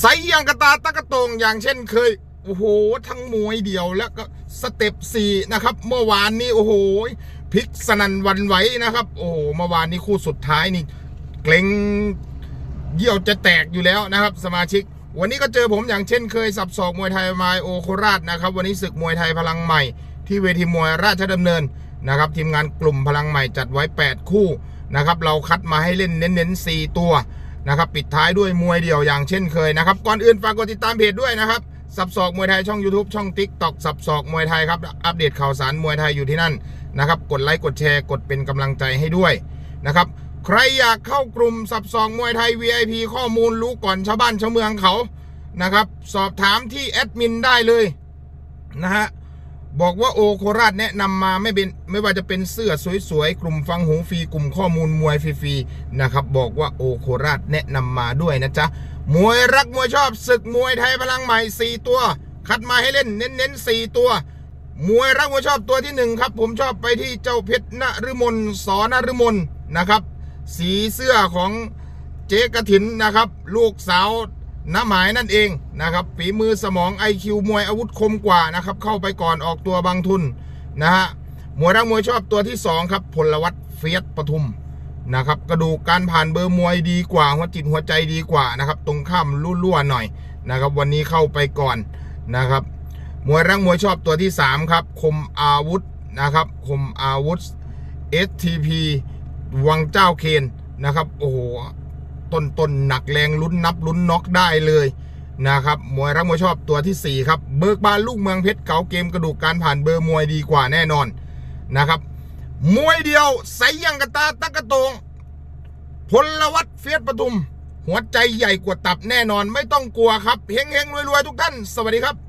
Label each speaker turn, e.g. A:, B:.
A: ไซยังกระตาตะกะโตงอย่างเช่นเคย โอ้โห ทั้งมวยเดียวแล้วก็สเต็ปสี่นะครับ เมื่อวานนี้โอ้โหพลิกสนันวันไหวนะครับ โอ้โหเมื่อวานนี้คู่สุดท้ายนี่เกรงเยี่ยวจะแตกอยู่แล้วนะครับ สมาชิก วันนี้ก็เจอผมอย่างเช่นเคยสับศอกมวยไทยมายโอโคราชนะครับ วันนี้ศึกมวยไทยพลังใหม่ ที่เวทีมวยราชดำเนินนะครับ ทีมงานกลุ่มพลังใหม่จัดไว้ 8 คู่นะครับ เราคัดมาให้เล่นเน้นๆ4ตัว นะครับปิดท้ายด้วยมวยเดี่ยวอย่างเช่นเคยนะครับก่อนอื่นฝากกดติดตามเพจด้วยนะครับสับศอกมวยไทยช่อง YouTube ช่อง t ิ k t o k สับศอกมวยไทยครับอัปเดตข่าวสารมวยไทยอยู่ที่นั่นนะครับกดไลค์กดแชร์กดเป็นกำลังใจให้ด้วยนะครับใครอยากเข้ากลุ่มสับสองมวยไทย VIP ข้อมูลรู้ก่อนชาวบ้านชาวเมืองเขานะครับสอบถามที่แอดมินได้เลยนะฮะ บอกว่าโอโคราชแนะนำมาไม่เป็นไม่ว่าจะเป็นเสื้อสวยๆ กลุ่มฟังหูฟรีกลุ่มข้อมูลมวยฟรีๆนะครับ บอกว่าโอโคราชแนะนำมาด้วยนะจ๊ะ มวยรักมวยชอบศึกมวยไทยพลังใหม่ 4 ตัว คัดมาให้เล่นเน้นๆ4ตัว มวยรักมวยชอบตัวที่หนึ่งครับ ผมชอบไปที่เจ้าเพชรนฤมลสอนฤมลนะครับ สีเสื้อของเจ๊กระถินนะครับ ลูกสาว น้าหมายนั่นเองนะครับฝีมือสมอง IQ มวยอาวุธคมกว่านะครับเข้าไปก่อนออกตัวบางทุนนะฮะมวยรักมวยชอบตัวที่สองครับพลวัตเฟียสปทุมนะครับกระดูกการผ่านเบอร์มวยดีกว่า หัวจิตหัวใจดีกว่านะครับตรงข้ามลุ่วๆหน่อยนะครับวันนี้เข้าไปก่อนนะครับมวยรักมวยชอบตัวที่ 3 ครับ คมอาวุธนะครับคมอาวุธ STP วังเจ้าเคนนะครับโอ้โห ต้นต้นหนักแรงลุ้นนับลุ้นน็อกได้เลยนะครับมวยรักมวยชอบตัวทีสี่4 ครับ เบิกบานลูกเมืองเพชรเก่าเกมกระดูกการผ่านเบอร์มวยดีกว่าแน่นอนนะครับ มวยเดียวใสยังกระตาตะกะตงพลวัตเฟียสปทุม หัวใจใหญ่กว่าตับแน่นอนไม่ต้องกลัวครับเฮงเฮงๆรวยทุกท่าน สวัสดีครับ